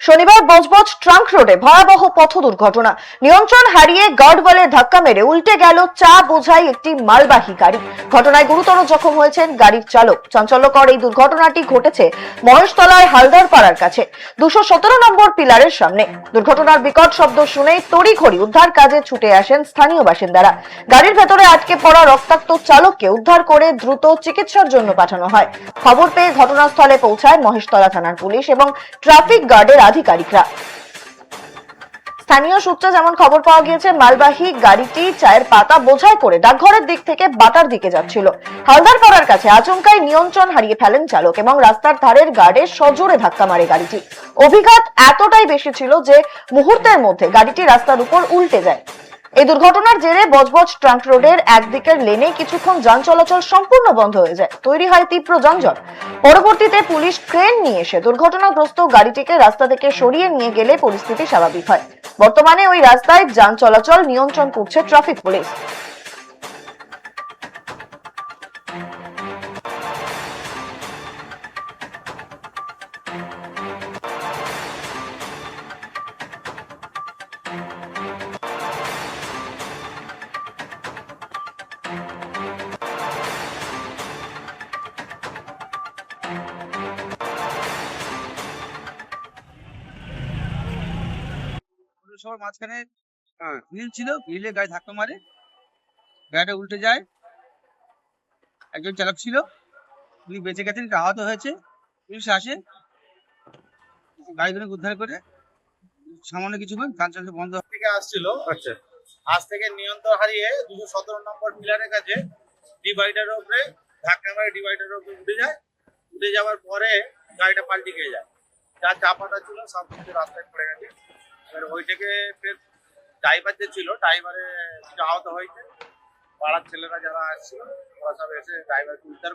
শনিবার বজবজ ট্রাঙ্ক রোডে ভয়াবহ পথ দুর্ঘটনা। নিয়ন্ত্রণ হারিয়ে গার্ডওয়ালে ধাক্কা মেরে উল্টে গেল চা বোঝাই একটি মালবাহী গাড়ি। ঘটনায় গুরুতর জখম হয়েছেন গাড়ির চালক। চাঞ্চল্যকর এই দুর্ঘটনাটি ঘটেছে মহেশতলার হালদার পাড়ার কাছে। দুশো সতেরো নম্বর পিলারের সামনে। দুর্ঘটনার বিকট শব্দ শুনে তড়িঘড়ি উদ্ধার কাজে ছুটে আসেন স্থানীয় বাসিন্দারা। গাড়ির ভেতরে আটকে পড়া রক্তাক্ত চালককে উদ্ধার করে দ্রুত চিকিৎসার জন্য পাঠানো হয়। খবর পেয়ে ঘটনাস্থলে পৌঁছায় মহেশতলা থানার পুলিশ এবং ট্রাফিক গার্ডের আধিকারিকরা। স্থানীয় সূত্রে যেমন খবর পাওয়া গিয়েছে, মালবাহী গাড়িটি চায়ের পাতা বোঝাই করে ডাকঘরের দিক থেকে বাটার দিকে যাচ্ছিল। হালদার পাড়ার কাছে আচমকায় নিয়ন্ত্রণ হারিয়ে ফেলেন চালক এবং রাস্তার ধারের গার্ডে সজোরে ধাক্কা মারে গাড়িটি। অভিঘাত এতটাই বেশি ছিল যে মুহূর্তের মধ্যে গাড়িটি রাস্তার উপর উল্টে যায়। এই দুর্ঘটনার জেরে বজবজ ট্রাঙ্ক রোডের একদিকের লেনে কিছুক্ষণ যান চলাচল সম্পূর্ণ বন্ধ হয়ে যায়। তৈরি হয় তীব্র যানজট। পরবর্তীতে পুলিশ ক্রেন নিয়ে এসে দুর্ঘটনাগ্রস্ত গাড়িটিকে রাস্তা থেকে সরিয়ে নিয়ে গেলে পরিস্থিতি স্বাভাবিক হয়। বর্তমানে ওই রাস্তায় যান চলাচল নিয়ন্ত্রণ করছে ট্রাফিক পুলিশ। সবার মাঝখানে গ্রিল ছিল গ্রিলে গাড়ি ধাক্কা মারে গাড়িটা উল্টে যায়। একজন চালক ছিল উনি বেঁচে গেছেন আহত হয়েছে পুলিশ আসে গাড়িগুলো উদ্ধার করে সামান্য কিছু গান চলতে বন্ধ থেকে আসছিল। আচ্ছা। আজ থেকে নিয়ন্ত্রণ হারিয়ে দুশো সতেরো নম্বর পিলারের কাছে ডিভাইডারের উপরে ধাক্কা মারে ডিভাইডারের উপরে উঠে যায়। উঠে যাওয়ার পরে গাড়িটা পাল্টি খেয়ে যায়। যা চাপাটা ছিল, সব কিছু রাস্তায় পড়ে গেছে। এবার ওই থেকে ফের ড্রাইভার যে ছিল ড্রাইভারে কিছু আহত হয়েছে। পাড়ার ছেলেরা যারা আসছিল, ওরা সব এসে ড্রাইভারকে উদ্ধার